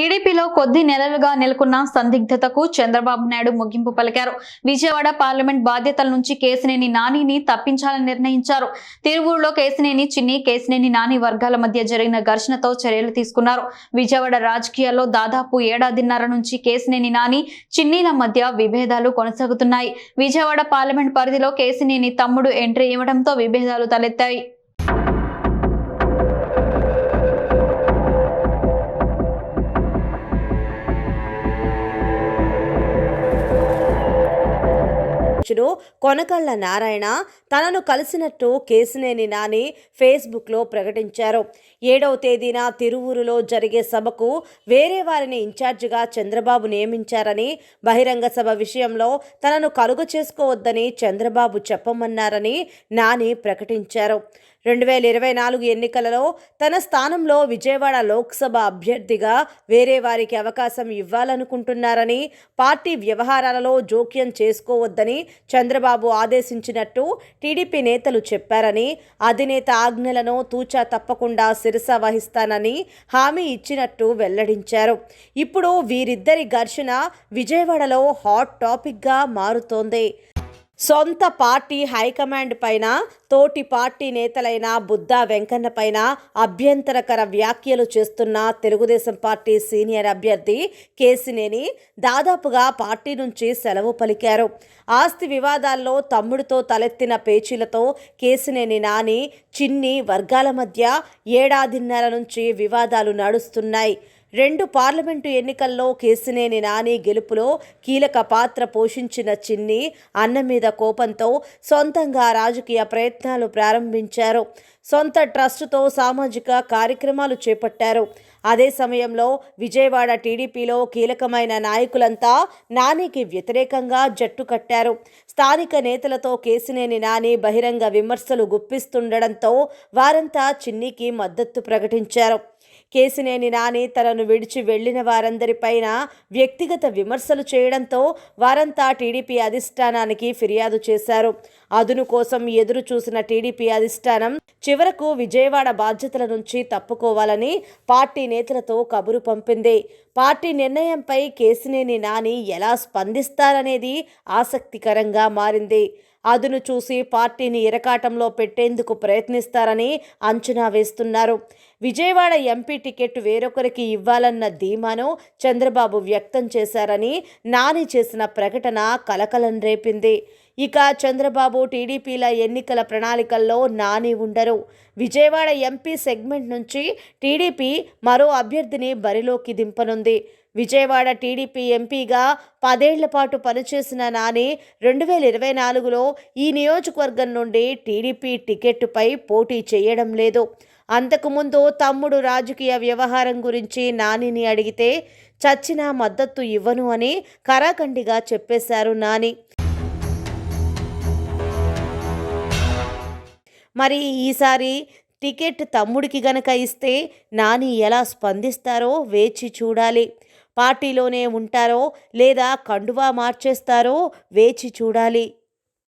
టీడీపీలో కొద్ది నెలలుగా నెలకొన్న సందిగ్ధతకు చంద్రబాబు నాయుడు ముగింపు పలికారు. విజయవాడ పార్లమెంట్ బాధ్యతల నుంచి కేసినేని నానిని తప్పించాలని నిర్ణయించారు. తిరువూరులో కేసినేని చిన్ని కేసినేని నాని వర్గాల మధ్య జరిగిన ఘర్షణతో చర్యలు తీసుకున్నారు. విజయవాడ రాజకీయాల్లో దాదాపు ఏడాదిన్నర నుంచి కేసినేని నాని చిన్నీల మధ్య విభేదాలు కొనసాగుతున్నాయి. విజయవాడ పార్లమెంట్ పరిధిలో కేసినేని తమ్ముడు ఎంట్రీ ఇవ్వడంతో విభేదాలు తలెత్తాయి. అధ్యక్షుడు కొనకళ్ళ నారాయణ తనను కలిసినట్టు కేసినేని నాని ఫేస్బుక్లో ప్రకటించారు. ఏడవ తేదీన తిరువూరులో జరిగే సభకు వేరే వారిని ఇన్ఛార్జిగా చంద్రబాబు నియమించారని బహిరంగ సభ విషయంలో తనను కలుగు చేసుకోవద్దని చంద్రబాబు చెప్పమన్నారని నాని ప్రకటించారు. రెండు వేల ఇరవై నాలుగు ఎన్నికలలో తన స్థానంలో విజయవాడ లోక్సభ అభ్యర్థిగా వేరే వారికి అవకాశం ఇవ్వాలనుకుంటున్నారని పార్టీ వ్యవహారాలలో జోక్యం చేసుకోవద్దని చంద్రబాబు ఆదేశించినట్టు టీడీపీ నేతలు చెప్పారని అధినేత ఆజ్ఞలను తూచా తప్పకుండా శిరస వహిస్తానని హామీ ఇచ్చినట్టు వెల్లడించారు. ఇప్పుడు వీరిద్దరి ఘర్షణ విజయవాడలో హాట్ టాపిక్గా మారుతోంది. సొంత పార్టీ హైకమాండ్ పైన తోటి పార్టీ నేతలైన బుద్ధా వెంకన్న పైన అభ్యంతరకర వ్యాఖ్యలు చేస్తున్న తెలుగుదేశం పార్టీ సీనియర్ అభ్యర్థి కేసినేని దాదాపుగా పార్టీ నుంచి సెలవు పలికారు. ఆస్తి వివాదాల్లో తమ్ముడితో తలెత్తిన పేచీలతో కేసినేని నాని చిన్ని వర్గాల మధ్య ఏడాదిన్నర నుంచి వివాదాలు నడుస్తున్నాయి. రెండు పార్లమెంటు ఎన్నికల్లో కేసినేని నాని గెలుపులో కీలక పాత్ర పోషించిన చిన్ని అన్న మీద కోపంతో సొంతంగా రాజకీయ ప్రయత్నాలు ప్రారంభించారు. సొంత ట్రస్టుతో సామాజిక కార్యక్రమాలు చేపట్టారు. అదే సమయంలో విజయవాడ టీడీపీలో కీలకమైన నాయకులంతా నానికి వ్యతిరేకంగా జట్టు కట్టారు. స్థానిక నేతలతో కేసినేని నాని బహిరంగ విమర్శలు గుప్పిస్తుండడంతో వారంతా చిన్నికి మద్దతు ప్రకటించారు. కేసినేని నాని తనను విడిచి వెళ్ళిన వారందరిపైన వ్యక్తిగత విమర్శలు చేయడంతో వారంతా టీడీపీ అధిష్టానానికి ఫిర్యాదు చేశారు. అదును కోసం ఎదురు చూసిన టీడీపీ అధిష్టానం చివరకు విజయవాడ బాధ్యతల నుంచి తప్పుకోవాలని పార్టీ నేతలతో కబురు పంపింది. పార్టీ నిర్ణయంపై కేసినేని నాని ఎలా స్పందిస్తారనేది ఆసక్తికరంగా మారింది. అదును చూసి పార్టీని ఇరకాటంలో పెట్టేందుకు ప్రయత్నిస్తారని అంచనా వేస్తున్నారు. విజయవాడ ఎంపీ టికెట్ వేరొకరికి ఇవ్వాలన్న ధీమాను చంద్రబాబు వ్యక్తం చేశారని నాని చేసిన ప్రకటన కలకలం రేపింది. ఇక చంద్రబాబు టీడీపీల ఎన్నికల ప్రణాళికల్లో నాని ఉండరు. విజయవాడ ఎంపీ సెగ్మెంట్ నుంచి టీడీపీ మరో అభ్యర్థిని బరిలోకి దింపనుంది. విజయవాడ టీడీపీ ఎంపీగా పదేళ్ళ పాటు పనిచేసిన నాని రెండు వేల ఇరవై నాలుగులో ఈ నియోజకవర్గం నుండి టీడీపీ టికెట్టుపై పోటీ చేయడం లేదు. అంతకుముందు తమ్ముడు రాజకీయ వ్యవహారం గురించి నానిని అడిగితే చచ్చిన మద్దతు ఇవ్వను అని కరాఖండిగా చెప్పేశారు నాని. మరి ఈసారి టికెట్ తమ్ముడికి గనక ఇస్తే నాని ఎలా స్పందిస్తారో వేచి చూడాలి. పార్టీలోనే ఉంటారో లేదా కండువా మార్చేస్తారో వేచి చూడాలి.